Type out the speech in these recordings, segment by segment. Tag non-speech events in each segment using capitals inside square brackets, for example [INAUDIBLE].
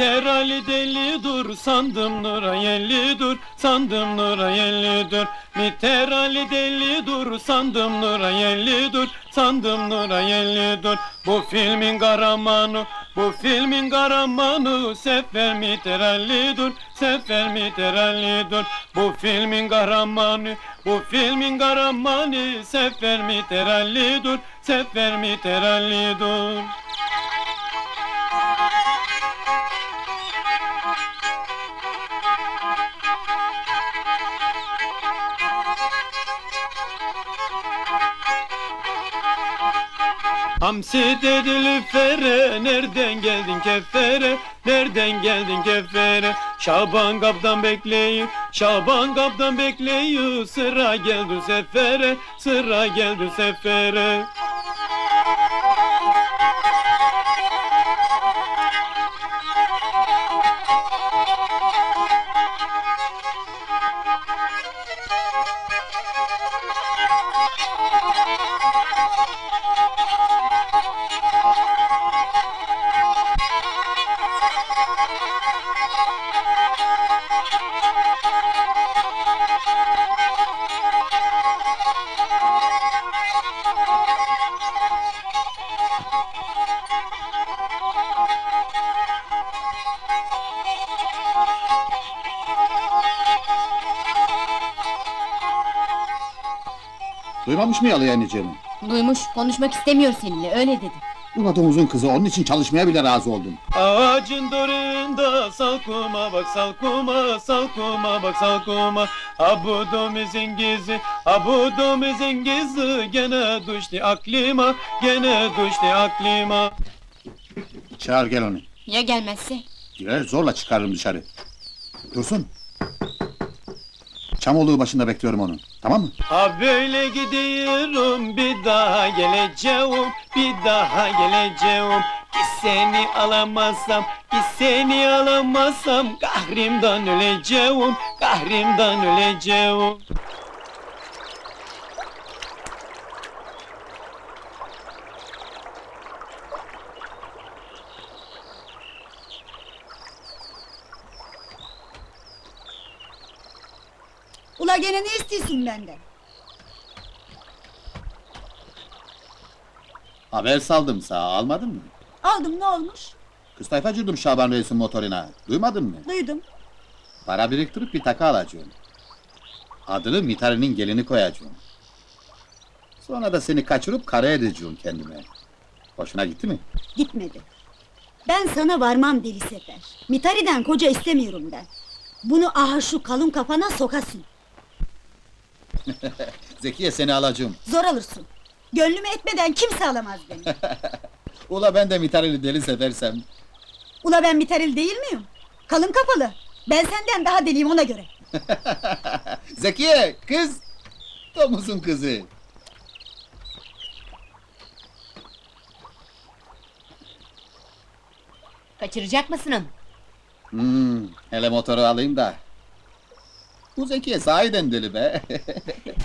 Biter Ali deli dur sandım nura yelli dur sandım nura yelli dur. Biter Ali deli dur sandım nura yelli dur sandım nura yelli dur. Bu filmin kahramanı bu filmin kahramanı Sefer Miter Ali dur Sefer Miter Ali dur. Bu filmin kahramanı bu filmin kahramanı Sefer Miter Ali dur Sefer Miter Ali dur Hamsi dedi fere nereden geldin kefere? Nereden geldin kefere? Şaban kaptan bekleyin Şaban kaptan bekleyin. Sıra geldi sefere sıra geldi sefere Duymamış mı yalı anneciğimi? Duymuş, konuşmak istemiyor seninle, öyle dedi. Ula domuzun kızı onun için çalışmaya bile razı oldum. Ağacın dorunda salkuma bak salkuma salkuma bak salkuma Ha bu domuzun gizi ha bu domuzun gizi gene düştü aklıma gene düştü aklıma Çağır gel onu. Ya gelmezse? Girer zorla çıkarırım dışarı. Dursun. Çamoluğu başında bekliyorum onu. Tamam mı? Ha böyle gidiyorum bir daha geleceğim bir daha geleceğim Ki seni alamazsam ki seni alamazsam Kahrimden öleceğim kahrimden öleceğim Ula gene ne istiyorsun benden? Haber saldım sağ almadın mı? Aldım ne olmuş? Kız tayfa cürdüm Şaban Reis'in motoruna. Duymadın mı? Duydum. Para biriktirip bir taka alacağım. Adını Mitari'nin gelini koyacağım. Sonra da seni kaçırıp kara edeceğim kendime. Hoşuna gitti mi? Gitmedi. Ben sana varmam deli sefer. Mitari'den koca istemiyorum ben. Bunu aha şu kalın kafana sokasın. [LAUGHS] Zekiye seni alacağım. Zor alırsın. Gönlümü etmeden kimse alamaz beni. [LAUGHS] Ula ben de Mitari'li deli seversem. Ula ben Mitaril değil miyim? Kalın kafalı. Ben senden daha deliyim ona göre. [LAUGHS] Zekiye kız. Domuzun kızı. Kaçıracak mısın onu? Hmm, hele motoru alayım da. Bu Zekiye sahiden deli be. [LAUGHS]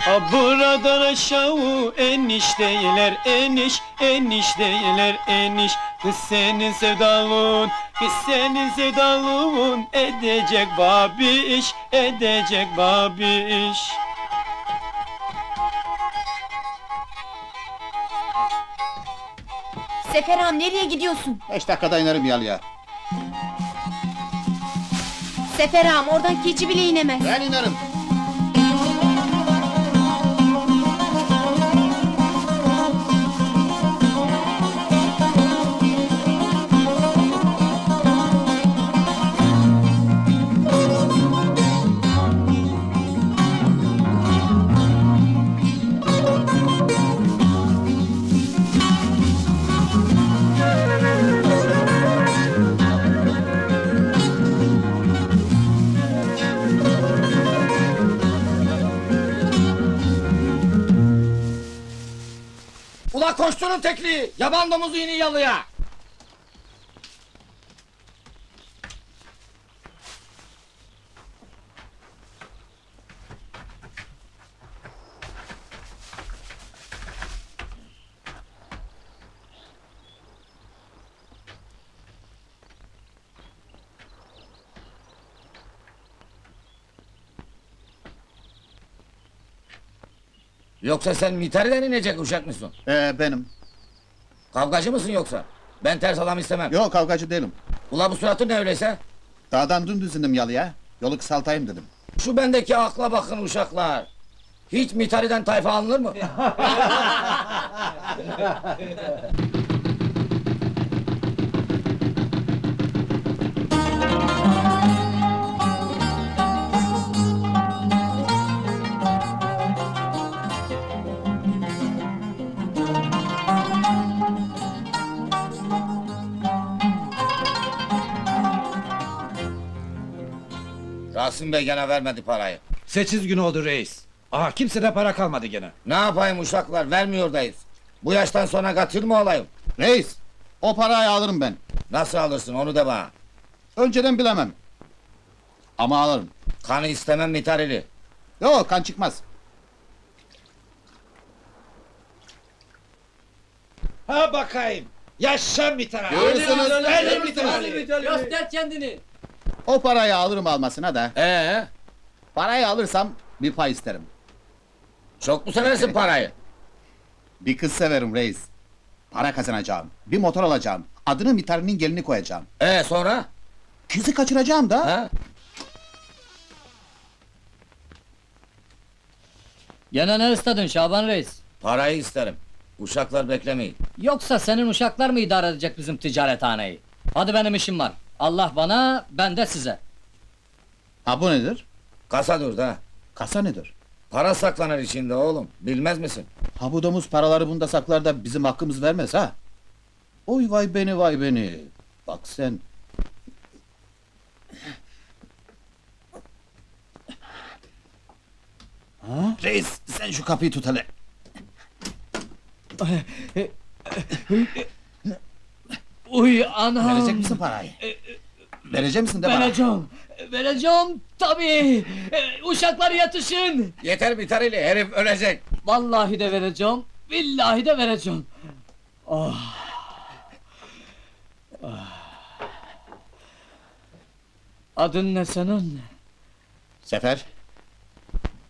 Ha buradan aşağı eniş değiller eniş eniş değiller eniş Kız senin sevdalın kız senin sevdalın edecek babi iş edecek babi iş Sefer ağam nereye gidiyorsun? Beş dakikada inerim yalıya. Sefer ağam oradan keçi bile inemez. Ben inerim. Koşturun tekliği! Yaban domuzu ini yalıya! Yoksa sen mitariden inecek uşak mısın? Ee, benim. Kavgacı mısın yoksa? Ben ters adam istemem. Yok kavgacı değilim. Ula bu suratı ne öyleyse? Dağdan dümdüz indim yalıya. Yolu kısaltayım dedim. Şu bendeki akla bakın uşaklar. Hiç mitariden tayfa alınır mı? [LAUGHS] Rasim Bey gene vermedi parayı. Sekiz gün oldu reis. Aha kimsede para kalmadı gene. Ne yapayım uşaklar vermiyordayız. Bu yaştan sonra katil mi olayım? Reis, o parayı alırım ben. Nasıl alırsın onu da bana. Önceden bilemem. Ama alırım. Kanı istemem mitarili. Yok kan çıkmaz. Ha bakayım. Yaşa tane. Görürsünüz. Göster kendini. O parayı alırım almasına da. Ee, Parayı alırsam bir pay isterim. çok mu seversin parayı? [LAUGHS] Bir kız severim reis. Para kazanacağım. Bir motor alacağım. Adını Mitari'nin gelini koyacağım. Ee sonra? Kızı kaçıracağım da. Ha? Gene ne istedin Şaban Reis? Parayı isterim. Uşaklar beklemeyin. Yoksa senin uşaklar mı idare edecek bizim ticarethaneyi? Hadi benim işim var. Allah bana, ben de size. Ha bu nedir? Kasa dur da. Kasa nedir? Para saklanır içinde oğlum. Bilmez misin? Ha bu domuz paraları bunda saklar da bizim hakkımız vermez ha. Oy vay beni vay beni. Bak sen. Ha? Reis sen şu kapıyı tut hele. Uy anam! Verecek misin parayı? Verecek misin de bana? Vereceğim, vereceğim tabii. E, Uşaklar yatışın. Yeter mitarili herif ölecek. Vallahi de vereceğim, billahi de vereceğim. Ah. Ah. Adın ne senin? Sefer.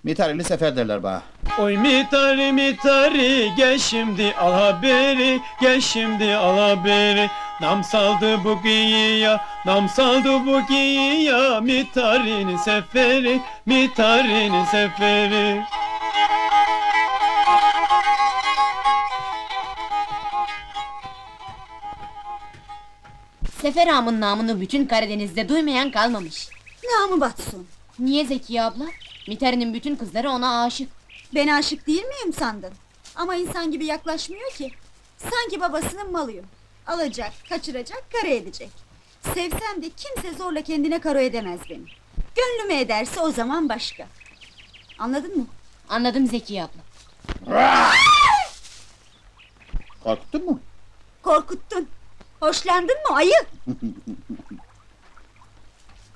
Mitarili Sefer derler bana. Oy mitari mitari gel şimdi al haberi gel şimdi al haberi Nam saldı bu giya nam saldı bu giya mitarinin seferi mitarinin seferi Sefer ağamın namını bütün Karadeniz'de duymayan kalmamış. Namı batsın. Niye Zekiye abla? Mitari'nin bütün kızları ona aşık. Ben aşık değil miyim sandın? Ama insan gibi yaklaşmıyor ki. Sanki babasının malıyım. Alacak, kaçıracak, kara edecek. Sevsem de kimse zorla kendine karo edemez beni. Gönlüme ederse o zaman başka. Anladın mı? Anladım Zekiye abla. Korkuttun mu? Korkuttun. Hoşlandın mı ayı? [LAUGHS]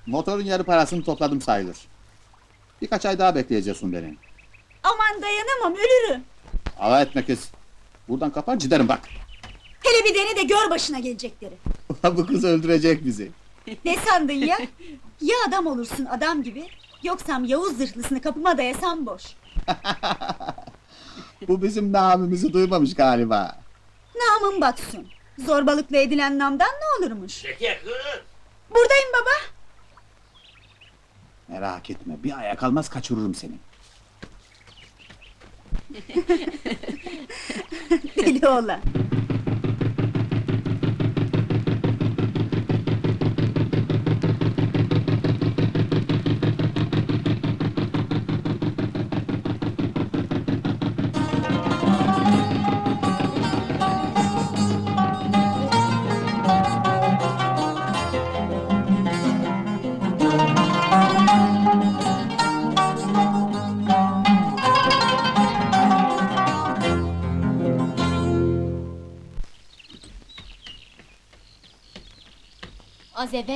Motorun yarı parasını topladım sayılır. Birkaç ay daha bekleyeceksin beni. Aman dayanamam ölürüm. Ava etme kız. Buradan kapar giderim bak. Hele bir dene de gör başına gelecekleri. Bu kız öldürecek bizi. Ne sandın ya? Ya adam olursun adam gibi. Yoksam Yavuz zırhlısını kapıma dayasam boş. [LAUGHS] Bu bizim namımızı duymamış galiba. Namım batsın. Zorbalıkla edilen namdan ne olurmuş? Buradayım baba. Merak etme bir aya kalmaz kaçırırım seni. [LAUGHS] Deli oğlan. Az eve